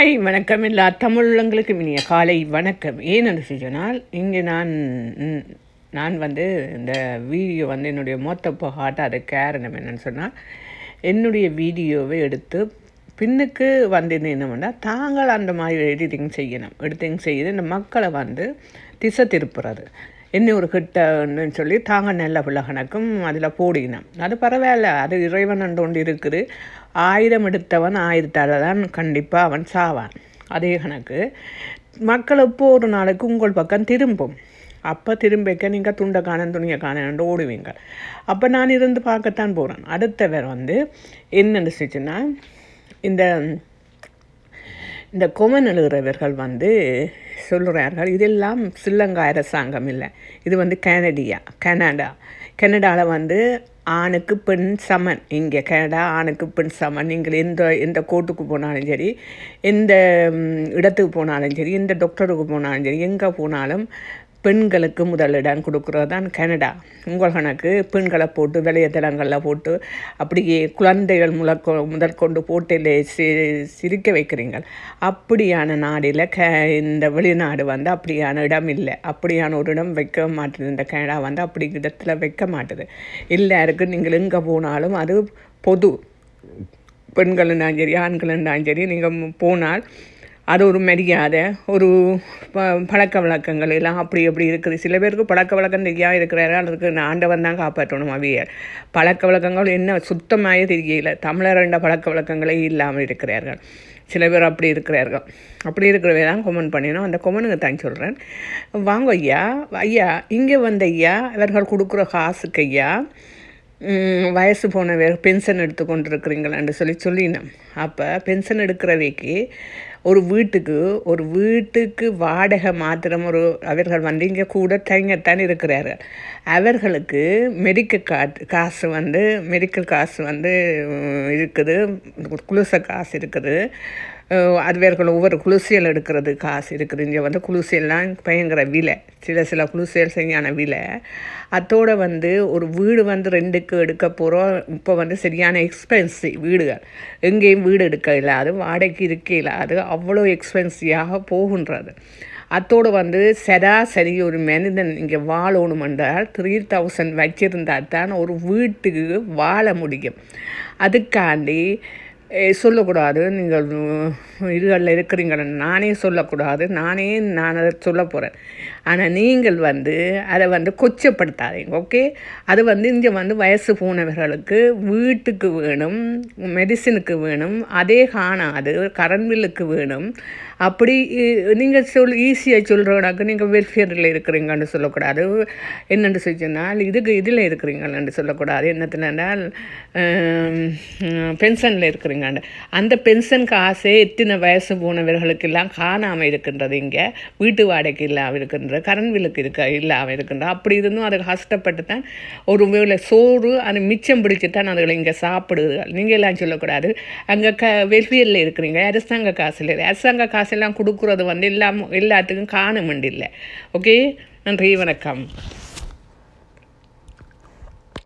Hi வணக்கம். எல்லா தமிழங்களுக்கும் இனிய காலை வணக்கம். ஏன்னு சொன்னால் இங்கே நான் நான் வந்து இந்த வீடியோ வந்து என்னுடைய மொத்த அது காரணம் என்னென்னு சொன்னால் என்னுடைய வீடியோவை எடுத்து பின்னுக்கு வந்து பண்ணால் தாங்கள் அந்த மாதிரி எடிட்டிங் செய்யணும். எடிட்டிங் செய்து இந்த மக்களை வந்து திசை திருப்புறது. என்ன ஒரு கிட்டன்னு சொல்லி தாங்க நல்ல பிள்ளை கணக்கும் அதில் போடினான் அது பரவாயில்ல அது இறைவன் அண்டு ஒன்று இருக்குது ஆயிரம் எடுத்தவன் ஆயிரத்தால் தான் கண்டிப்பாக அவன் சாவான். அதே கணக்கு. மக்கள் எப்போ ஒரு நாளைக்கு உங்கள் பக்கம் திரும்பும்? அப்போ திரும்பிக்க நீங்கள் துண்டை காணன் துணியை காணன்ட்டு ஓடுவீங்க. அப்போ நான் இருந்து பார்க்கத்தான் போகிறேன் அடுத்தவர் வந்து என்ன நினச்சிச்சுன்னா இந்த இந்த கொமன் எழுகிறவர்கள் வந்து சொல்கிறார்கள் இதெல்லாம் ஸ்ரீலங்கா அரசாங்கம் இல்லை. இது வந்து கனடியா கனடா. கனடாவில் வந்து ஆணுக்கு பெண் சமன். இங்கே கனடா ஆணுக்கு பெண் சமன். நீங்கள் எந்த எந்த கோர்ட்டுக்கு போனாலும் சரி எந்த இடத்துக்கு போனாலும் சரி எந்த டாக்டருக்கு போனாலும் சரி எங்கே போனாலும் பெண்களுக்கு முதலிடம் கொடுக்குறது தான் கனடா. உங்கள் கணக்கு பெண்களை போட்டு விளையத்தளங்களில் போட்டு அப்படியே குழந்தைகள் முழக்க முதற்கொண்டு போட்டியில் சி சிரிக்க வைக்கிறீங்கள். அப்படியான நாடில் க இந்த வெளிநாடு வந்து அப்படியான இடம் இல்லை. அப்படியான ஒரு இடம் வைக்க மாட்டுது. இந்த கனடா வந்து அப்படி இடத்துல வைக்க மாட்டுது. எல்லாருக்கும் நீங்கள் எங்கே போனாலும் அது பொது. பெண்களும் சரி ஆண்களும் சரி நீங்கள் போனால் அது ஒரு மரியாதை ஒரு ப பழக்க வழக்கங்கள் எல்லாம் அப்படி அப்படி இருக்குது. சில பேருக்கு பழக்க வழக்கம் தெரியாமல் இருக்கிறாரு. அதுக்கு ஆண்டவன் தான் காப்பாற்றணும் அவியர். பழக்க வழக்கங்கள் என்ன சுத்தமாக தெரியல. தமிழர் பழக்க வழக்கங்களே இல்லாமல் இருக்கிறார்கள். சில பேர் அப்படி இருக்கிறார்கள். அப்படி இருக்கிறவே தான் கொமெண்ட் பண்ணினோம். அந்த கொமெண்ட்டுக்கு தான் சொல்கிறேன் வாங்க ஐயா ஐயா இங்கே வந்த ஐயா இவர்கள் கொடுக்குற காசுக்கு ஐயா வயசு போன போனவர் பென்ஷன் எடுத்து கொண்டிருக்கிறீங்களான்னு சொல்லி சொல்லினேன். அப்போ பென்ஷன் எடுக்கிறவைக்கு ஒரு வீட்டுக்கு ஒரு வீட்டுக்கு வாடகை மாத்திரம் ஒரு அவர்கள் வந்து இங்கே கூட தங்கத்தான் இருக்கிறாரு அவர்களுக்கு மெடிக்கல் காட் காசு வந்து மெடிக்கல் காசு வந்து இருக்குது. குளுச காசு இருக்குது. அதுவேர்கள் ஒவ்வொரு குளுசியல் எடுக்கிறது காசு இருக்குது இங்கே வந்து குளுசியல்லாம் பயங்கர விலை. சில சில குளுசியல் சரியான விலை. அத்தோட வந்து ஒரு வீடு வந்து ரெண்டுக்கு எடுக்க போகிறோம் இப்போ வந்து சரியான எக்ஸ்பென்சிவ் வீடுகள். எங்கேயும் வீடு எடுக்க இல்லாது வாடகைக்கு இருக்க இல்லாது அவ்வளோ எக்ஸ்பென்சிவாக போகின்றது. அத்தோடு வந்து சராசரி ஒரு மனிதன் இங்கே வாழணும் என்றால் த்ரீ தௌசண்ட் வச்சிருந்தால் தான் ஒரு வீட்டுக்கு வாழ முடியும். அதுக்காண்டி சொல்லக்கூடாது. நீங்கள் இதுகளில் இருக்கிறீங்கன்னு நானே சொல்லக்கூடாது. நானே நான் அதை சொல்ல போகிறேன் ஆனால் நீங்கள் வந்து அதை வந்து கொச்சப்படுத்தாதீங்க ஓகே? அது வந்து இங்கே வந்து வயசு போனவர்களுக்கு வீட்டுக்கு வேணும் மெடிசினுக்கு வேணும் அதே காணாது கரண்ட் பில்லுக்கு வேணும். அப்படி நீங்கள் சொல் ஈஸியாக சொல்கிறவனாக்கு நீங்கள் வெல்ஃபேரில் இருக்கிறீங்கன்னு சொல்லக்கூடாது. என்னென்று சொன்னால் இதுக்கு இதில் இருக்கிறீங்கன்னு சொல்லக்கூடாது. என்னத்தினால் பென்ஷனில் இருக்கிறீங்க. இருக்கிறீங்கன்னு அந்த பென்ஷன் காசே எத்தனை வயசு போனவர்களுக்கெல்லாம் காணாமல் இருக்கின்றது இங்கே. வீட்டு வாடகைக்கு இல்லாமல் இருக்கின்றது கரண்ட் விலுக்கு இருக்க இல்லாமல் இருக்கின்றது. அப்படி இருந்தும் அது கஷ்டப்பட்டு தான் ஒரு வேலை சோறு அது மிச்சம் பிடிச்சி தான் அதுகளை இங்கே சாப்பிடுதுகள் நீங்கள் எல்லாம் சொல்லக்கூடாது. அங்கே க வெல்ஃபேரில் இருக்கிறீங்க அரசாங்க காசு இல்லை அரசாங்க காசெல்லாம் கொடுக்குறது வந்து எல்லாம் எல்லாத்துக்கும் காணும் இல்லை ஓகே? நன்றி வணக்கம்.